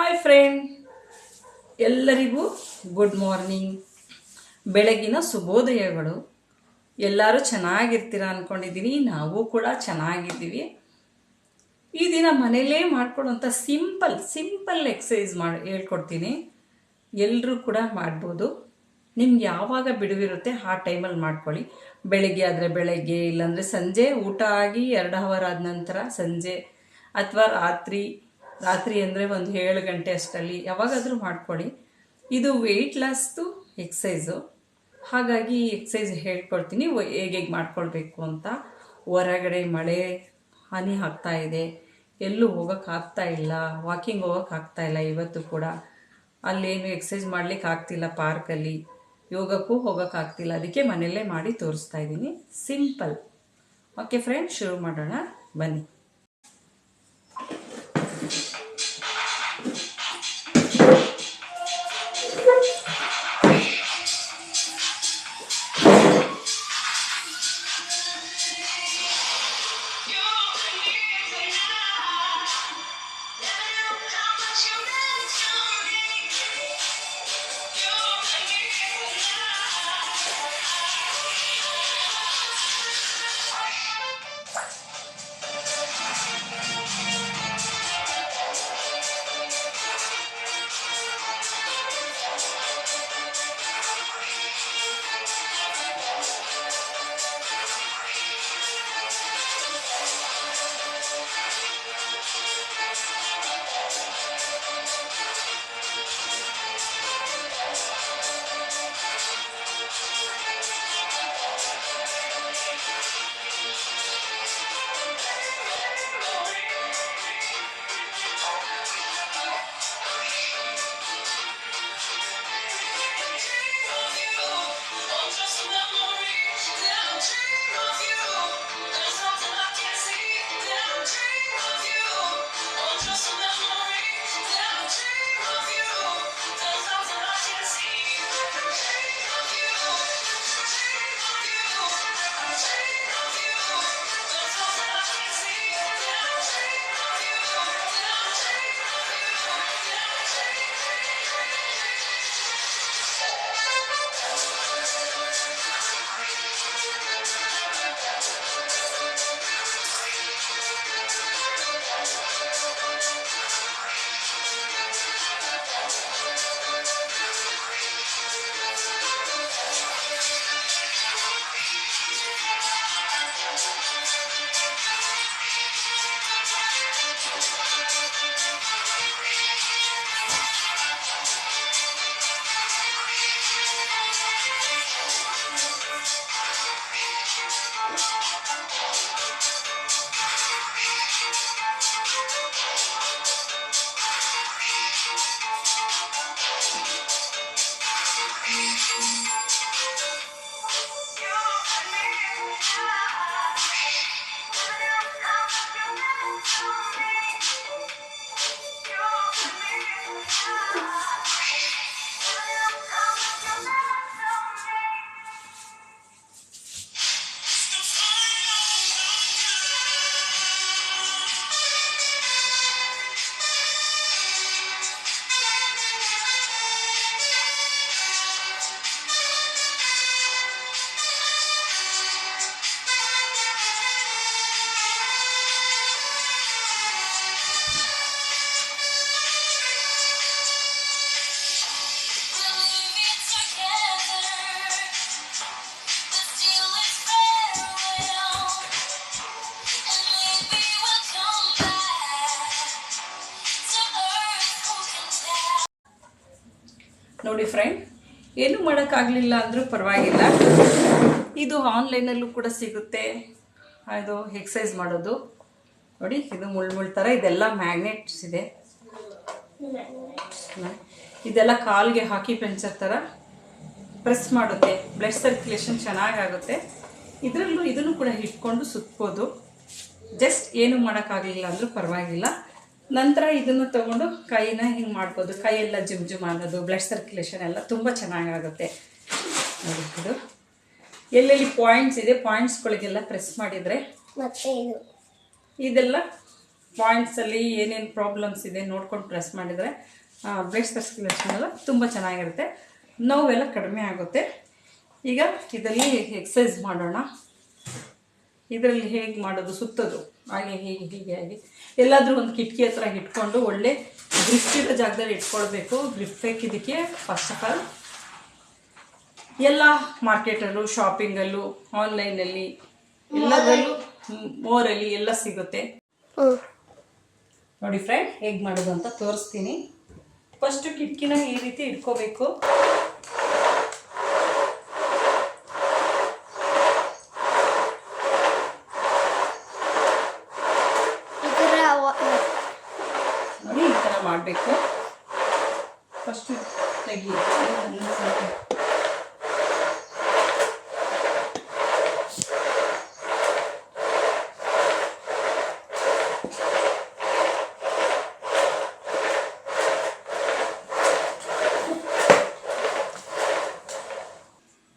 Hi friend ಎಲ್ಲರಿಗೂ good morning ಬೆಳಗಿನ ಶುಭೋದಯಗಳು. ಎಲ್ಲರೂ ಚೆನ್ನಾಗಿರ್ತೀರ ಅಂದ್ಕೊಂಡಿದ್ದೀನಿ ನಾವು ಕೂಡ ಚೆನ್ನಾಗಿದ್ದೀವಿ. ಈ ದಿನ ಮನೇಲೇ ಮಾಡ್ಕೊಡುವಂಥ ಸಿಂಪಲ್ ಸಿಂಪಲ್ ಎಕ್ಸಸೈಸ್ ಮಾಡಿ, ಹೇಳ್ಕೊಡ್ತೀನಿ. ಎಲ್ಲರೂ ಕೂಡ ಮಾಡ್ಬೋದು. ನಿಮ್ಗೆ ಯಾವಾಗ ಬಿಡುವಿರುತ್ತೆ ಆ ಟೈಮಲ್ಲಿ ಮಾಡ್ಕೊಳ್ಳಿ. ಬೆಳಗ್ಗೆ ಆದರೆ ಬೆಳಗ್ಗೆ, ಇಲ್ಲಾಂದರೆ ಸಂಜೆ ಊಟ ಆಗಿ ಎರಡು ಅವರ್ ಆದ ನಂತರ ಸಂಜೆ ಅಥವಾ ರಾತ್ರಿ ರಾತ್ರಿ ಅಂದರೆ ಒಂದು ಏಳು ಗಂಟೆ ಅಷ್ಟರಲ್ಲಿ ಯಾವಾಗಾದರೂ ಮಾಡ್ಕೊಳ್ಳಿ. ಇದು ವೆಯ್ಟ್ ಲಾಸ್ದು ಎಕ್ಸಸೈಸು ಹಾಗಾಗಿ ಈ ಎಕ್ಸಸೈಸ್ ಹೇಳ್ಕೊಡ್ತೀನಿ ಹೇಗೆ ಹೇಗೆ ಮಾಡ್ಕೊಳ್ಬೇಕು ಅಂತ. ಹೊರಗಡೆ ಮಳೆ, ಹಾನಿ ಆಗ್ತಾ ಇದೆ. ಎಲ್ಲೂ ಹೋಗೋಕ್ಕಾಗ್ತಾ ಇಲ್ಲ. ವಾಕಿಂಗ್ ಹೋಗೋಕ್ಕಾಗ್ತಾ ಇಲ್ಲ ಇವತ್ತು ಕೂಡ. ಅಲ್ಲೇನು ಎಕ್ಸಸೈಸ್ ಮಾಡ್ಲಿಕ್ಕೆ ಆಗ್ತಿಲ್ಲ ಪಾರ್ಕಲ್ಲಿ ಯೋಗಕ್ಕೂ ಹೋಗೋಕ್ಕಾಗ್ತಿಲ್ಲ ಅದಕ್ಕೆ ಮನೆಯಲ್ಲೇ ಮಾಡಿ ತೋರಿಸ್ತಾ ಇದ್ದೀನಿ. ಸಿಂಪಲ್ ಓಕೆ ಫ್ರೆಂಡ್ ಶುರು ಮಾಡೋಣ. ಬನ್ನಿ. ನೋಡಿ ಫ್ರೆಂಡ್ ಏನು ಮಾಡೋಕ್ಕಾಗಲಿಲ್ಲ ಅಂದರೂ ಪರವಾಗಿಲ್ಲ. ಇದು ಆನ್ಲೈನಲ್ಲೂ ಕೂಡ ಸಿಗುತ್ತೆ. ಅದು ಎಕ್ಸಸೈಸ್ ಮಾಡೋದು. ನೋಡಿ, ಇದು ಮುಳ್ಳು ಮುಳ್ಳು ಥರ ಇದೆಲ್ಲ ಮ್ಯಾಗ್ನೆಟ್ಸ್ ಇದೆ. ಇದೆಲ್ಲ ಕಾಲ್ಗೆ ಹಾಕಿ ಪೆಂಚರ್ ಥರ ಪ್ರೆಸ್ ಮಾಡುತ್ತೆ. ಬ್ಲಡ್ ಸರ್ಕ್ಯುಲೇಷನ್ ಚೆನ್ನಾಗಾಗುತ್ತೆ. ಇದರಲ್ಲೂ ಇದನ್ನು ಕೂಡ ಇಟ್ಕೊಂಡು ಸುತ್ಬೋದು. ಜಸ್ಟ್ ಏನು ಮಾಡೋಕ್ಕಾಗಲಿಲ್ಲ ಅಂದರೂ ಪರವಾಗಿಲ್ಲ. ನಂತರ ಇದನ್ನು ತಗೊಂಡು ಕೈನ ಹಿಂಗೆ ಮಾಡ್ಬೋದು. ಕೈಯೆಲ್ಲ ಜುಮ್ ಜುಮ್ ಅನ್ನೋದು ಬ್ಲಡ್ ಸರ್ಕ್ಯುಲೇಷನ್ ಎಲ್ಲ ತುಂಬ ಚೆನ್ನಾಗಾಗುತ್ತೆ. ನೋಡಿ ಇದು. ಎಲ್ಲೆಲ್ಲಿ ಪಾಯಿಂಟ್ಸ್ ಇದೆ ಪಾಯಿಂಟ್ಸ್ಗಳಿಗೆಲ್ಲ ಪ್ರೆಸ್ ಮಾಡಿದರೆ ಇದೆಲ್ಲ ಪಾಯಿಂಟ್ಸಲ್ಲಿ ಏನೇನು ಪ್ರಾಬ್ಲಮ್ಸ್ ಇದೆ ನೋಡ್ಕೊಂಡು ಪ್ರೆಸ್ ಮಾಡಿದರೆ ಬ್ಲಡ್ ಸರ್ಕ್ಯುಲೇಷನ್ ಎಲ್ಲ ತುಂಬ ಚೆನ್ನಾಗಿರುತ್ತೆ. ನೋವೆಲ್ಲ ಕಡಿಮೆ ಆಗುತ್ತೆ. ಈಗ ಇದರಲ್ಲಿ ಎಕ್ಸಸೈಸ್ ಮಾಡೋಣ. ಇದರಲ್ಲಿ ಹೇಗೆ ಮಾಡೋದು? ಸುತ್ತೋದು. ಹಾಗೆ ಹೀಗೆ ಹೀಗೆ ಹಾಗೆ ಎಲ್ಲಾದರೂ ಒಂದು ಕಿಟಕಿ ಹತ್ರ ಇಟ್ಕೊಂಡು ಒಳ್ಳೆ ಗ್ರಿಫ್ಟ್ ಇರೋ ಜಾಗದಲ್ಲಿ ಇಟ್ಕೊಳ್ಬೇಕು. ಗ್ರಿಫ್ಟ್ ಬೇಕು ಇದಕ್ಕೆ ಫಸ್ಟ್ ಆಫ್ ಆಲ್ ಎಲ್ಲ ಮಾರ್ಕೆಟಲ್ಲೂ ಶಾಪಿಂಗಲ್ಲೂ ಆನ್ಲೈನಲ್ಲಿ ಎಲ್ಲದರಲ್ಲೂ ಮೋರಲ್ಲಿ ಎಲ್ಲ ಸಿಗುತ್ತೆ. ನೋಡಿ ಫ್ರೆಂಡ್ ಹೇಗೆ ಮಾಡೋದು ಅಂತ ತೋರಿಸ್ತೀನಿ. ಫಸ್ಟು ಕಿಟಕಿನ ಈ ರೀತಿ ಇಟ್ಕೋಬೇಕು ಇದರ ವ- ನೋಡಿ ಈ ಥರ ಮಾಡಬೇಕು ಫಸ್ಟು ತೆಗಿ ಇದನ್ನ ಸ್ವಲ್ಪ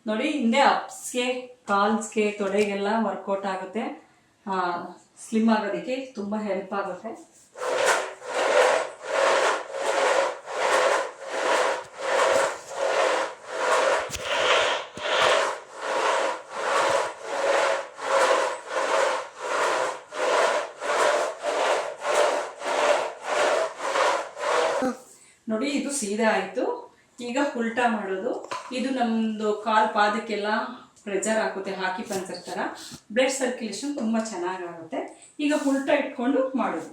ನೋಡಿ, ಹಿಂದೆ ಅಪ್ಸ್ಗೆ ಕಾಲ್ಸ್ಗೆ ತೊಡೆಗೆಲ್ಲ ವರ್ಕೌಟ್ ಆಗುತ್ತೆ. ಸ್ಲಿಮ್ ಆಗೋದಕ್ಕೆ ತುಂಬ ಹೆಲ್ಪ್ ಆಗುತ್ತೆ. ನೋಡಿ, ಇದು ಸೀದಾ ಆಯಿತು. ಈಗ ಉಲ್ಟಾ ಮಾಡೋದು. ಇದು ನಮ್ಮದು ಕಾಲ್ ಪಾದಕ್ಕೆಲ್ಲ ಪ್ರೆಜರ್ ಹಾಕುತ್ತೆ, ಹಾಕಿ ಪಂಚರ್ ಥರ ಬ್ಲಡ್ ಸರ್ಕ್ಯುಲೇಷನ್ ತುಂಬ ಚೆನ್ನಾಗಾಗುತ್ತೆ. ಈಗ ಉಲ್ಟಾ ಇಟ್ಕೊಂಡು ಮಾಡೋದು.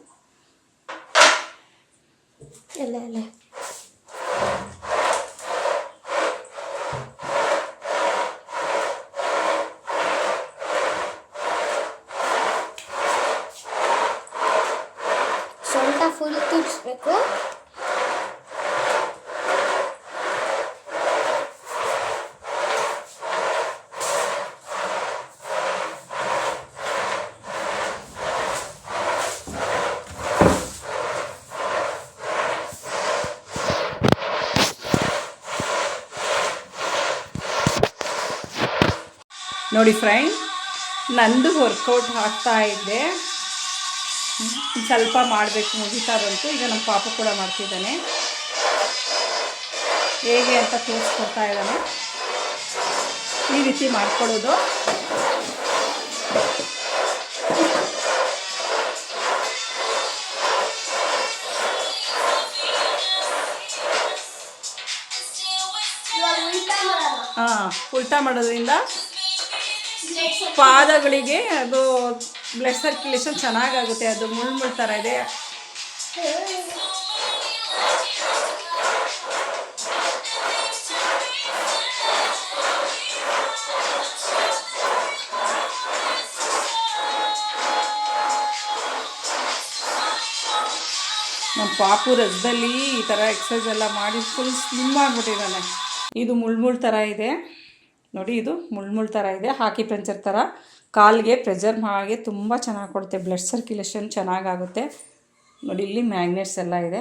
ಎಲ್ಲ ಸೊಂಟ ಫುಲ್ ತಿರ್ಸ್ಬೇಕು. ನೋಡಿ ಫ್ರೆಂಡ್ ನಂದು ವರ್ಕೌಟ್ ಆಗ್ತಾ ಇದ್ದೆ ಸ್ವಲ್ಪ ಮಾಡಬೇಕು ಮುಗಿತಾ ಬಂತು ಈಗ ನಮ್ಮ ಪಾಪ ಕೂಡ ಮಾಡ್ತಿದ್ದಾನೆ. ಹೇಗೆ ಅಂತ ತೋರಿಸ್ಕೊಡ್ತಾ ಇದ್ದಾನೆ. ಈ ರೀತಿ ಮಾಡ್ಕೊಳ್ಳೋದು. ಹಾಂ ಉಲ್ಟಾ ಮಾಡೋದ್ರಿಂದ ಪಾದಗಳಿಗೆ ಅದು ಬ್ಲಡ್ ಸರ್ಕ್ಯುಲೇಷನ್ ಚೆನ್ನಾಗಾಗುತ್ತೆ, ಅದು ಮುಳ್ಮುಳ್ ಮುಳ್ ಥರ ಇದೆ. ನಮ್ಮ ಪಾಪು ರಸದಲ್ಲಿ ಈ ಥರ ಎಕ್ಸಸೈಸ್ ಎಲ್ಲ ಮಾಡಿ ಫುಲ್ ಸ್ಲಿಮ್ ಆಗಿಬಿಟ್ಟಿದ್ದಾನೆ. ಇದು ಮುಳ್ಮುಳ್ ಥರ ಇದೆ. ನೋಡಿ, ಇದು ಮುಳ್ಮುಳ್ ಥರ ಇದೆ, ಹಾಕಿ ಪಂಚರ್ ಥರ ಕಾಲಿಗೆ ಪ್ರೆಜರ್ ಹಾಗೆ ತುಂಬ ಚೆನ್ನಾಗಿ ಕೊಡುತ್ತೆ ಬ್ಲಡ್ ಸರ್ಕ್ಯುಲೇಷನ್ ಚೆನ್ನಾಗಾಗುತ್ತೆ ನೋಡಿ, ಇಲ್ಲಿ ಮ್ಯಾಗ್ನೆಟ್ಸ್ ಎಲ್ಲ ಇದೆ.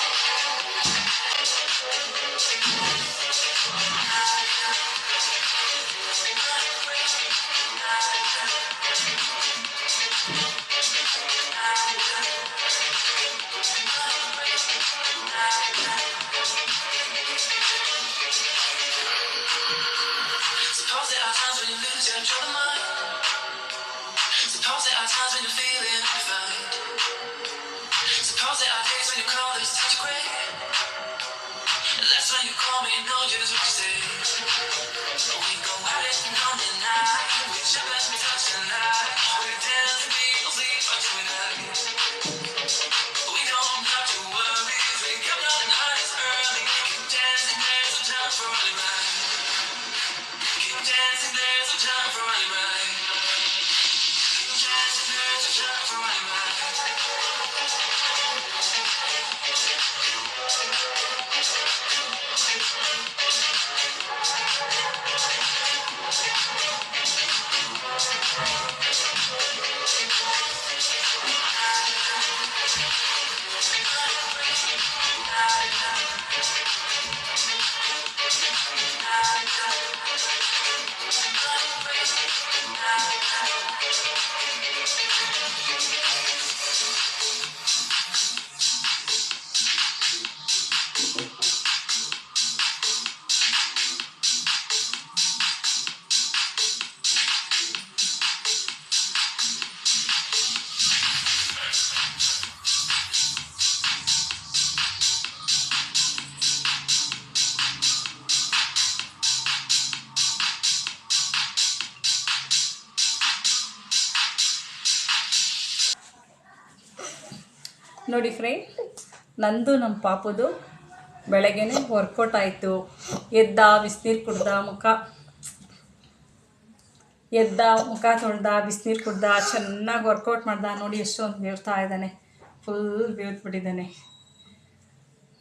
When you call me and know just what you say. We go out and on the night. We jump and we touch the night. We dance and people sleep until we. We don't have to worry. We come down the nights early. Keep dancing, there's no time for running right. Keep dancing, there's no time for running right. Keep dancing, there's no time for running ನೋಡಿ friend ನಂದು ನಮ್ಮ ಪಾಪದು ಬೆಳಗ್ಗೆನೆ workout ಆಯಿತು. ಎದ್ದ, ಬಿಸಿನೀರು ಕುಡ್ದ, ಮುಖ ಎದ್ದ, ಮುಖ ತೊಳ್ದ, ಬಿಸಿನೀರು ಕುಡ್ದ, ಚೆನ್ನಾಗಿ ವರ್ಕೌಟ್ ಮಾಡ್ದ. ನೋಡಿ ಎಷ್ಟೊಂದು ಬೀಳ್ತಾ ಇದ್ದಾನೆ. ಫುಲ್ ಬೀಳ್ಬಿಟ್ಟಿದ್ದಾನೆ.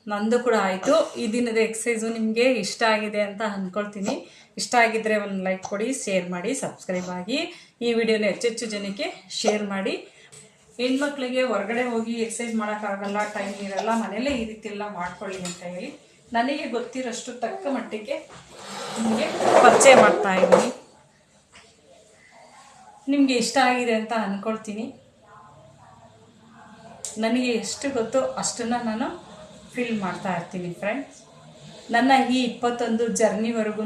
ನಂದು ಕೂಡ ಆಯಿತು. ಈ ದಿನದ ಎಕ್ಸಸೈಸು ನಿಮಗೆ ಇಷ್ಟ ಆಗಿದೆ ಅಂತ ಅಂದ್ಕೊಳ್ತೀನಿ ಇಷ್ಟ ಆಗಿದ್ದರೆ ಒಂದು ಲೈಕ್ ಕೊಡಿ ಶೇರ್ ಮಾಡಿ ಸಬ್ಸ್ಕ್ರೈಬ್ ಆಗಿ ಈ ವಿಡಿಯೋನ ಹೆಚ್ಚೆಚ್ಚು ಜನಕ್ಕೆ ಶೇರ್ ಮಾಡಿ. ಹೆಣ್ಮಕ್ಳಿಗೆ ಹೊರಗಡೆ ಹೋಗಿ ಎಕ್ಸಸೈಸ್ ಮಾಡೋಕ್ಕಾಗಲ್ಲ ಟೈಮ್ ಇರಲ್ಲ ಮನೇಲೇ ಈ ರೀತಿ ಎಲ್ಲ ಮಾಡ್ಕೊಳ್ಳಿ ಅಂತ ಹೇಳಿ ನನಗೆ ಗೊತ್ತಿರೋಷ್ಟು ತಕ್ಕ ಮಟ್ಟಿಗೆ ನಿಮಗೆ ಪರಿಚಯ ಮಾಡ್ತಾ ಇದ್ದೀನಿ. ನಿಮಗೆ ಇಷ್ಟ ಆಗಿದೆ ಅಂತ ಅಂದ್ಕೊಳ್ತೀನಿ ನನಗೆ ಎಷ್ಟು ಗೊತ್ತೋ ಅಷ್ಟನ್ನು ನಾನು ಫೀಲ್ ಮಾಡ್ತಾ ಇರ್ತೀನಿ ಫ್ರೆಂಡ್ಸ್ ನನ್ನ ಈ ಇಪ್ಪತ್ತೊಂದು ಜರ್ನಿವರೆಗೂ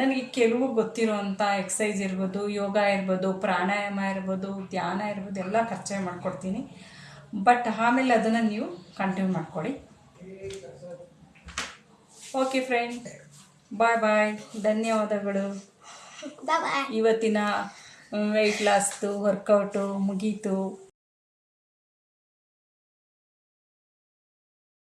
ನನಗೆ ಕೆಲವು ಗೊತ್ತಿರುವಂಥ ಎಕ್ಸಸೈಸ್ ಇರ್ಬೋದು ಯೋಗ ಇರ್ಬೋದು ಪ್ರಾಣಾಯಾಮ ಇರ್ಬೋದು ಧ್ಯಾನ ಇರ್ಬೋದು ಎಲ್ಲ ಖರ್ಚೆ ಮಾಡ್ಕೊಡ್ತೀನಿ. ಬಟ್ ಆಮೇಲೆ ಅದನ್ನು ನೀವು ಕಂಟಿನ್ಯೂ ಮಾಡ್ಕೊಳ್ಳಿ. ಓಕೆ ಫ್ರೆಂಡ್ ಬಾಯ್ ಬಾಯ್ ಧನ್ಯವಾದಗಳು. ಇವತ್ತಿನ ವೆಯ್ಟ್ ಲಾಸ್ದು ವರ್ಕೌಟು ಮುಗೀತು.